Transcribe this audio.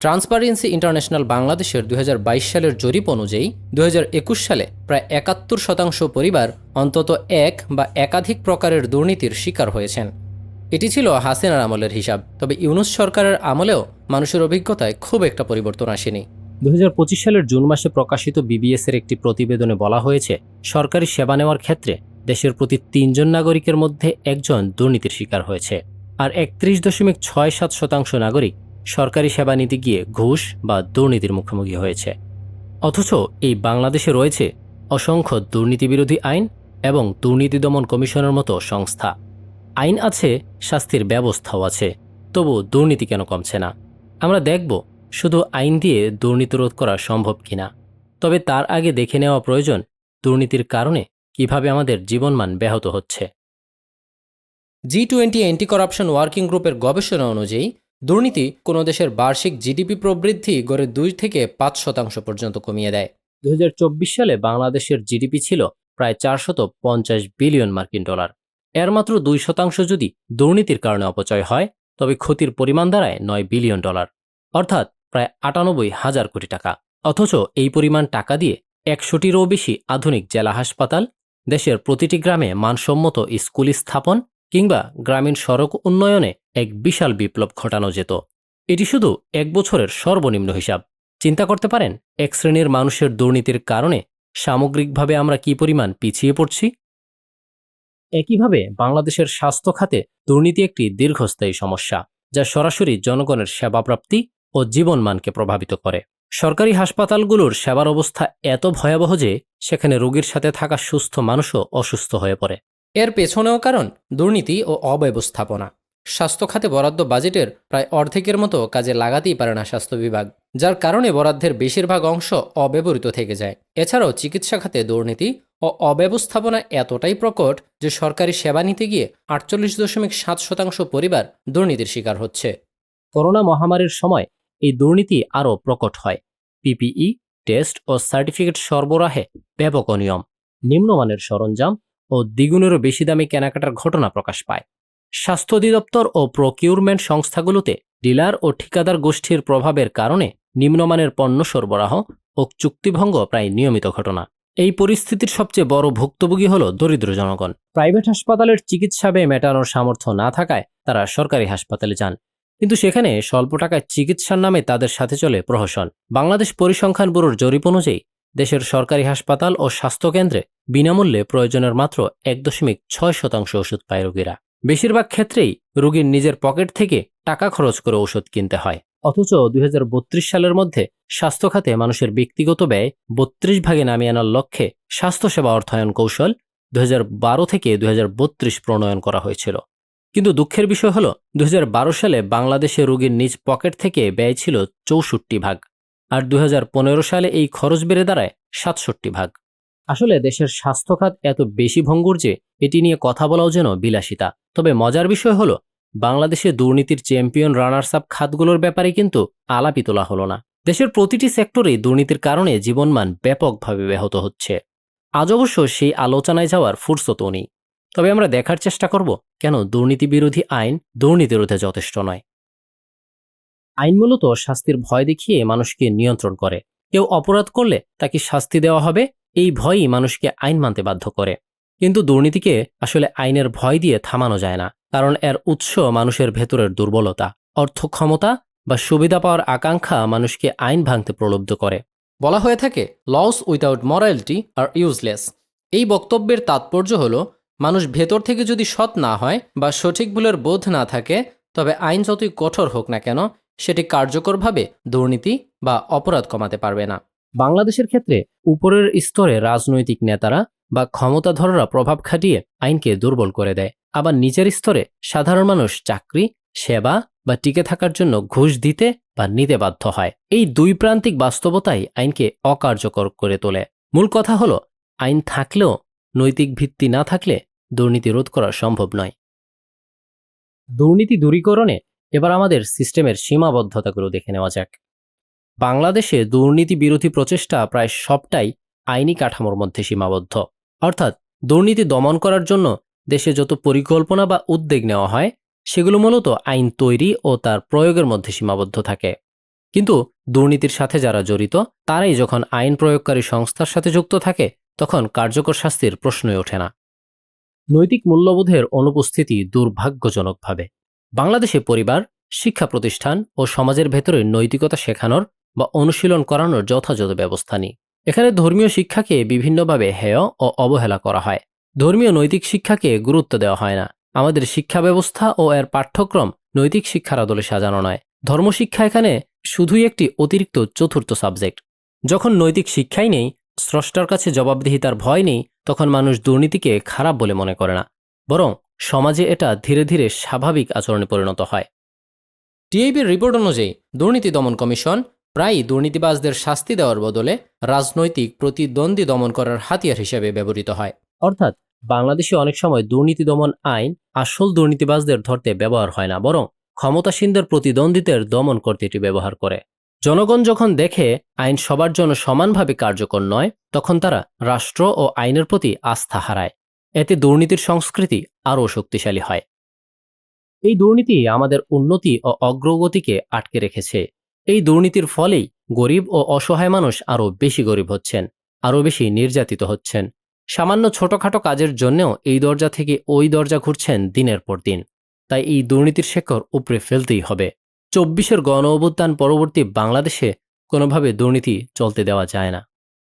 Transparency international বাংলাদেশের দু হাজার বাইশ সালের জরিপ অনুযায়ী দু হাজার একুশ সালে প্রায় একাত্তর শতাংশ পরিবার অন্তত এক বা একাধিক প্রকারের দুর্নীতির শিকার হয়েছেন। এটি ছিল হাসিনার আমলের হিসাব, তবে ইউনুস সরকারের আমলেও মানুষের অভিজ্ঞতায় খুব একটা পরিবর্তন আসেনি। দু হাজার পঁচিশ সালের জুন মাসে প্রকাশিত বিবিএস এর একটি প্রতিবেদনে বলা হয়েছে, সরকারি সেবা নেওয়ার ক্ষেত্রে দেশের প্রতি তিনজন নাগরিকের মধ্যে একজন দুর্নীতির শিকার হয়েছে, আর একত্রিশ দশমিক ছয় সাত শতাংশ নাগরিক সরকারি সেবা নিতে গিয়ে ঘুষ বা দুর্নীতির মুখোমুখি হয়েছে। অথচ এই বাংলাদেশে রয়েছে অসংখ্য দুর্নীতিবিরোধী আইন এবং দুর্নীতি দমন কমিশনের মতো সংস্থা। আইন আছে, শাস্তির ব্যবস্থাও আছে তবু দুর্নীতি কেন কমছে না? আমরা দেখব শুধু আইন দিয়ে দুর্নীতি রোধ করা সম্ভব কিনা। তবে তার আগে দেখে নেওয়া প্রয়োজন দুর্নীতির কারণে কীভাবে আমাদের জীবনমান ব্যাহত হচ্ছে। G twenty anti corruption working গ্রুপের গবেষণা অনুযায়ী দুর্নীতি কোনো দেশের বার্ষিক জিডিপি প্রবৃদ্ধি গড়ে দুই থেকে পাঁচ শতাংশ পর্যন্ত কমিয়ে দেয়। দুই হাজার চব্বিশ সালে বাংলাদেশের জিডিপি ছিল প্রায় চারশত পঞ্চাশ বিলিয়ন মার্কিন ডলার। এর মাত্র দুই শতাংশ যদি দুর্নীতির কারণে অপচয় হয়, তবে ক্ষতির পরিমাণ দাঁড়ায় নয় বিলিয়ন ডলার, অর্থাৎ প্রায় আটানব্বই হাজার কোটি টাকা। অথচ এই পরিমাণ টাকা দিয়ে একশোটিরও বেশি আধুনিক জেলা হাসপাতাল দেশের প্রতিটি গ্রামে মানসম্মত স্কুল স্থাপন কিংবা গ্রামীণ সড়ক উন্নয়নে এক বিশাল বিপ্লব ঘটানো যেত। এটি শুধু এক বছরের সর্বনিম্ন হিসাব। চিন্তা করতে পারেন, এক শ্রেণির মানুষের দুর্নীতির কারণে সামগ্রিকভাবে আমরা কি পরিমাণ পিছিয়ে পড়ছি? একইভাবে বাংলাদেশের স্বাস্থ্য খাতে দুর্নীতি একটি দীর্ঘস্থায়ী সমস্যা, যা সরাসরি জনগণের সেবাপ্রাপ্তি ও জীবনমানকে প্রভাবিত করে। সরকারি হাসপাতালগুলোর সেবার অবস্থা এত ভয়াবহ যে সেখানে রোগীর সাথে থাকা সুস্থ মানুষও অসুস্থ হয়ে পড়ে। এর পেছনেও কারণ দুর্নীতি ও অব্যবস্থাপনা। স্বাস্থ্য খাতে বরাদ্দ বাজেটের প্রায় অর্ধেকের মতো কাজে লাগাতেই পারে না স্বাস্থ্য বিভাগ, যার কারণে বরাদ্দের বেশিরভাগ অংশ অব্যবহৃত থেকে যায়। এছাড়াও চিকিৎসা খাতে দুর্নীতি ও অব্যবস্থাপনা এতটাই প্রকট যে সরকারি সেবা নিতে গিয়ে আটচল্লিশ দশমিক সাত শতাংশ পরিবার দুর্নীতির শিকার হচ্ছে। করোনা মহামারীর সময় এই দুর্নীতি আরও প্রকট হয়। পিপিই, টেস্ট ও সার্টিফিকেট সরবরাহে ব্যাপক অনিয়ম। নিম্নমানের সরঞ্জাম ও দ্বিগুণেরও বেশি দামে কেনাকাটার ঘটনা প্রকাশ পায়। স্বাস্থ্য অধিদপ্তর ও প্রকিউরমেন্ট সংস্থাগুলোতে ডিলার ও ঠিকাদার গোষ্ঠীর প্রভাবের কারণে নিম্নমানের পণ্য সরবরাহ ও চুক্তিভঙ্গ প্রায় নিয়মিত ঘটনা। এই পরিস্থিতির সবচেয়ে বড় ভুক্তভোগী হল দরিদ্র জনগণ। প্রাইভেট হাসপাতালের চিকিৎসা ব্যয় মেটানোর সামর্থ্য না থাকায় তারা সরকারি হাসপাতালে যান। কিন্তু সেখানে স্বল্প টাকায় চিকিৎসার নামে তাদের সাথে চলে প্রহসন। বাংলাদেশ পরিসংখ্যান ব্যুরোর জরিপ অনুযায়ী দেশের সরকারি হাসপাতাল ও স্বাস্থ্যকেন্দ্রে বিনামূল্যে প্রয়োজনের মাত্র এক দশমিক ছয় শতাংশ ওষুধ পায় রোগীরা। বেশিরভাগ ক্ষেত্রেই রোগীর নিজের পকেট থেকে টাকা খরচ করে ওষুধ কিনতে হয়। অথচ দুই হাজার বত্রিশ সালের মধ্যে স্বাস্থ্য খাতে মানুষের ব্যক্তিগত ব্যয় বত্রিশ ভাগে নামিয়ে আনার লক্ষ্যে স্বাস্থ্যসেবা অর্থায়ন কৌশল দু হাজার বারো থেকে দু হাজার বত্রিশ প্রণয়ন করা হয়েছিল। কিন্তু দুঃখের বিষয় হল দু হাজার বারো সালে বাংলাদেশে রোগীর নিজ পকেট থেকে ব্যয় ছিল চৌষট্টি ভাগ। আর দু হাজার পনেরো সালে এই খরচ বেড়ে দাঁড়ায় সাতষট্টি ভাগ। আসলে দেশের স্বাস্থ্যখাত এত বেশি ভঙ্গুর যে এটি নিয়ে কথা বলাও যেন বিলাসিতা। তবে মজার বিষয় হলো, বাংলাদেশে দুর্নীতির চ্যাম্পিয়ন রানার্স আপ খাতগুলোর ব্যাপারে কিন্তু আলাপি তোলা হলো না। দেশের প্রতিটি সেক্টরেই দুর্নীতির কারণে জীবনমান ব্যাপকভাবে ব্যাহত হচ্ছে। আজ অবশ্য সেই আলোচনায় যাওয়ার ফুরসতও নেই। তবে আমরা দেখার চেষ্টা করব, কেন দুর্নীতি বিরোধী আইন দুর্নীতি রোধে যথেষ্ট নয়। আইন মূলত শাস্তির ভয় দেখিয়ে মানুষকে নিয়ন্ত্রণ করে। কেউ অপরাধ করলে তাকে শাস্তি দেওয়া হবে, এই ভয়ই মানুষকে আইন মানতে বাধ্য করে। কিন্তু দুর্নীতিকে আসলে আইনের ভয় দিয়ে থামানো যায় না, কারণ এর উৎস মানুষের ভেতরের দুর্বলতা অর্থ ক্ষমতা বা সুবিধা পাওয়ার আকাঙ্ক্ষা মানুষকে আইন ভাঙতে প্রলুব্ধ করে। বলা হয়ে থাকে লস উইথাউট মরালিটি আর ইউজলেস এই বক্তব্যের তাৎপর্য হল, মানুষ ভেতর থেকে যদি সৎ না হয় বা সঠিক ভুলের বোধ না থাকে, তবে আইন যতই কঠোর হোক না কেন সেটি কার্যকরভাবে দুর্নীতি বা অপরাধ কমাতে পারবে না। বাংলাদেশের ক্ষেত্রে উপরের স্তরে রাজনৈতিক নেতারা বা ক্ষমতাধররা প্রভাব খাটিয়ে আইনকে দুর্বল করে দেয়। আবার নিচের স্তরে সাধারণ মানুষ চাকরি, সেবা বা টিকে থাকার জন্য ঘুষ দিতে বা নিতে বাধ্য হয়। এই দুই প্রান্তিক বাস্তবতাই আইনকে অকার্যকর করে তোলে। মূল কথা হলো, আইন থাকলেও নৈতিক ভিত্তি না থাকলে দুর্নীতি রোধ করা সম্ভব নয়। দুর্নীতি দূরীকরণে এবার আমাদের সিস্টেমের সীমাবদ্ধতাগুলো দেখে নেওয়া যাক। বাংলাদেশে দুর্নীতি বিরোধী প্রচেষ্টা প্রায় সবটাই আইনি কাঠামোর মধ্যে সীমাবদ্ধ। অর্থাৎ দুর্নীতি দমন করার জন্য দেশে যত পরিকল্পনা বা উদ্যোগ নেওয়া হয়, সেগুলো মূলত আইন তৈরি ও তার প্রয়োগের মধ্যে সীমাবদ্ধ থাকে। কিন্তু দুর্নীতির সাথে যারা জড়িত, তারাই যখন আইন প্রয়োগকারী সংস্থার সাথে যুক্ত থাকে, তখন কার্যকর শাস্তির প্রশ্নই ওঠে না। নৈতিক মূল্যবোধের অনুপস্থিতি দুর্ভাগ্যজনকভাবে। বাংলাদেশে পরিবার, শিক্ষা প্রতিষ্ঠান ও সমাজের ভেতরে নৈতিকতা শেখানোর বা অনুশীলন করানোর যথাযথ ব্যবস্থা নেই। এখানে ধর্মীয় শিক্ষাকে বিভিন্নভাবে হেয় ও অবহেলা করা হয়। ধর্মীয় নৈতিক শিক্ষাকে গুরুত্ব দেওয়া হয় না। আমাদের শিক্ষা ব্যবস্থা ও এর পাঠ্যক্রম নৈতিক শিক্ষার আদলে সাজানো নয়। ধর্মশিক্ষা এখানে শুধুই একটি অতিরিক্ত চতুর্থ সাবজেক্ট। যখন নৈতিক শিক্ষাই নেই, স্রষ্টার কাছে জবাবদিহিতার ভয় নেই, তখন মানুষ দুর্নীতিকে খারাপ বলে মনে করে না। বরং সমাজে এটা ধীরে ধীরে স্বাভাবিক আচরণে পরিণত হয়। টিআইবির রিপোর্ট অনুযায়ী, দুর্নীতি দমন কমিশন প্রায়ই দুর্নীতিবাজদের শাস্তি দেওয়ার বদলে রাজনৈতিক প্রতিদ্বন্দ্বী দমন করার হাতিয়ার হিসেবে ব্যবহৃত হয়। অর্থাৎ, বাংলাদেশে অনেক সময় দুর্নীতি দমন আইন আসল দুর্নীতিবাজদের ধরতে ব্যবহার হয় না, বরং ক্ষমতাসীনদের প্রতিদ্বন্দ্বীদের দমন করতে এটি ব্যবহার করে। জনগণ যখন দেখে আইন সবার জন্য সমানভাবে কার্যকর নয়, তখন তারা রাষ্ট্র ও আইনের প্রতি আস্থা হারায়। এতে দুর্নীতির সংস্কৃতি আরও শক্তিশালী হয়। এই দুর্নীতি আমাদের উন্নতি ও অগ্রগতিকে আটকে রেখেছে। এই দুর্নীতির ফলেই গরিব ও অসহায় মানুষ আরও বেশি গরিব হচ্ছেন, আরও বেশি নির্যাতিত হচ্ছেন। সামান্য ছোটখাটো কাজের জন্যও এই দরজা থেকে ওই দরজা ঘুরছেন দিনের পর দিন। তাই এই দুর্নীতির শেকড় উপরে ফেলতেই হবে। চব্বিশের গণ অভ্যুত্থান পরবর্তী বাংলাদেশে কোনোভাবে দুর্নীতি চলতে দেওয়া যায় না।